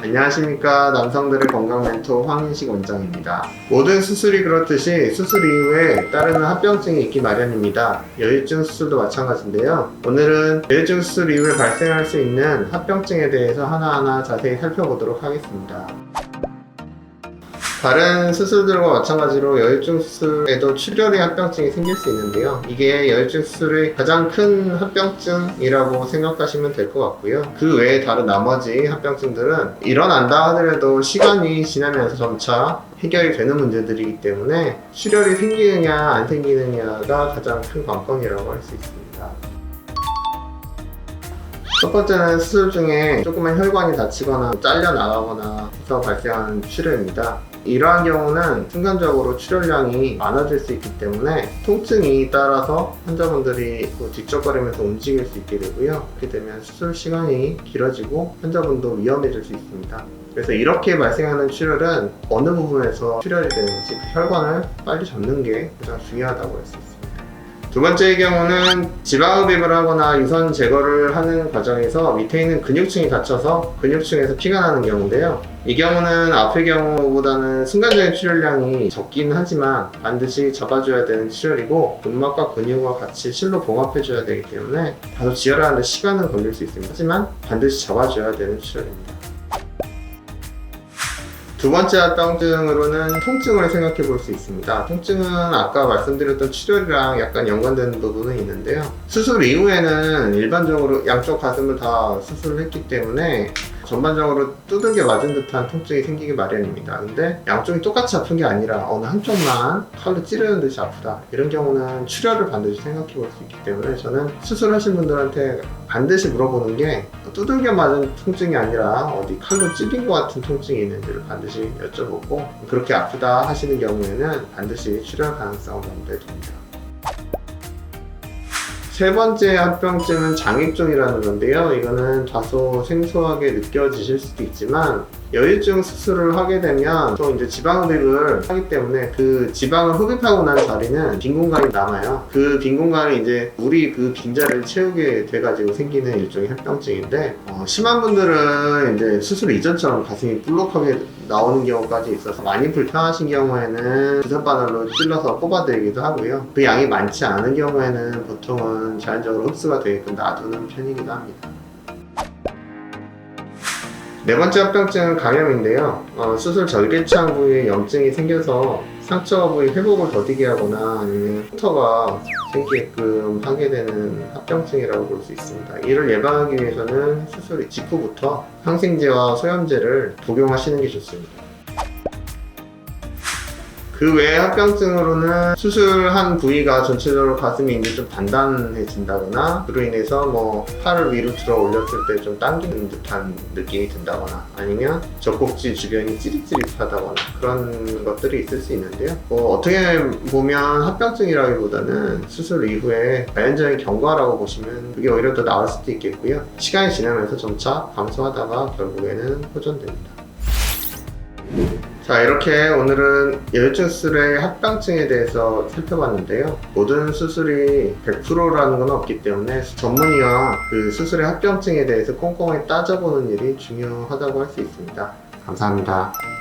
안녕하십니까 남성들의 건강 멘토 황인식 원장입니다. 모든 수술이 그렇듯이 수술 이후에 따르는 합병증이 있기 마련입니다. 여유증 수술도 마찬가지인데요. 오늘은 여유증 수술 이후에 발생할 수 있는 합병증에 대해서 하나하나 자세히 살펴보도록 하겠습니다. 다른 수술들과 마찬가지로 여유증 수술에도 출혈의 합병증이 생길 수 있는데요. 이게 여유증 수술의 가장 큰 합병증이라고 생각하시면 될 것 같고요. 그 외에 다른 나머지 합병증들은 일어난다 하더라도 시간이 지나면서 점차 해결이 되는 문제들이기 때문에 출혈이 생기느냐 안 생기느냐가 가장 큰 관건이라고 할 수 있습니다. 첫 번째는 수술 중에 조그만 혈관이 다치거나 잘려 나가거나 해서 발생하는 출혈입니다. 이러한 경우는 순간적으로 출혈량이 많아질 수 있기 때문에 통증이 따라서 환자분들이 뭐 뒤척거리면서 움직일 수 있게 되고요. 그렇게 되면 수술 시간이 길어지고 환자분도 위험해질 수 있습니다. 그래서 이렇게 발생하는 출혈은 어느 부분에서 출혈이 되는지 그 혈관을 빨리 잡는 게 가장 중요하다고 할 수 있습니다. 두 번째의 경우는 지방흡입을 하거나 유선 제거를 하는 과정에서 밑에 있는 근육층이 다쳐서 근육층에서 피가 나는 경우인데요. 이 경우는 앞의 경우보다는 순간적인 출혈량이 적긴 하지만 반드시 잡아줘야 되는 출혈이고 근막과 근육과 같이 실로 봉합해줘야 되기 때문에 다소 지혈하는데 시간은 걸릴 수 있습니다. 하지만 반드시 잡아줘야 되는 출혈입니다. 두 번째 합병증으로는 통증을 생각해 볼 수 있습니다. 통증은 아까 말씀드렸던 출혈이랑 약간 연관되는 부분은 있는데요. 수술 이후에는 일반적으로 양쪽 가슴을 다 수술을 했기 때문에 전반적으로 두들겨 맞은 듯한 통증이 생기기 마련입니다. 근데 양쪽이 똑같이 아픈 게 아니라 어느 한쪽만 칼로 찌르는 듯이 아프다. 이런 경우는 출혈을 반드시 생각해 볼 수 있기 때문에 저는 수술하신 분들한테 반드시 물어보는 게 두들겨 맞은 통증이 아니라 어디 칼로 찌린 것 같은 통증이 있는지를 반드시 여쭤보고 그렇게 아프다 하시는 경우에는 반드시 출혈 가능성을 염두에 둡니다. 세 번째 합병증은 장액종이라는 건데요. 이거는 다소 생소하게 느껴지실 수도 있지만 여유증 수술을 하게 되면 또 이제 지방 흡입을 하기 때문에 그 지방을 흡입하고 난 자리는 빈 공간이 남아요. 그 빈 공간에 이제 물이 그 빈자리를 채우게 돼가지고 생기는 일종의 합병증인데 어, 심한 분들은 이제 수술 이전처럼 가슴이 볼록하게 나오는 경우까지 있어서 많이 불편하신 경우에는 주사바늘로 찔러서 뽑아드리기도 하고요. 그 양이 많지 않은 경우에는 보통은 자연적으로 흡수가 되게끔 놔두는 편이기도 합니다. 네 번째 합병증은 감염인데요. 어, 수술 절개창 부위에 염증이 생겨서 상처 부위 회복을 더디게 하거나 아니면 흉터가 생기게끔 하게 되는 합병증이라고 볼 수 있습니다. 이를 예방하기 위해서는 수술 직후부터 항생제와 소염제를 복용하시는 게 좋습니다. 그 외에 합병증으로는 수술한 부위가 전체적으로 가슴이 이제 좀 단단해진다거나 그로 인해서 뭐 팔을 위로 들어 올렸을 때 좀 당기는 듯한 느낌이 든다거나 아니면 젖꼭지 주변이 찌릿찌릿하다거나 그런 것들이 있을 수 있는데요. 뭐 어떻게 보면 합병증이라기보다는 수술 이후에 자연적인 경과라고 보시면 그게 오히려 더 나을 수도 있겠고요. 시간이 지나면서 점차 감소하다가 결국에는 호전됩니다. 자 이렇게 오늘은 여유증 수술의 합병증에 대해서 살펴봤는데요. 모든 수술이 100%라는 건 없기 때문에 전문의와 그 수술의 합병증에 대해서 꼼꼼히 따져보는 일이 중요하다고 할 수 있습니다. 감사합니다.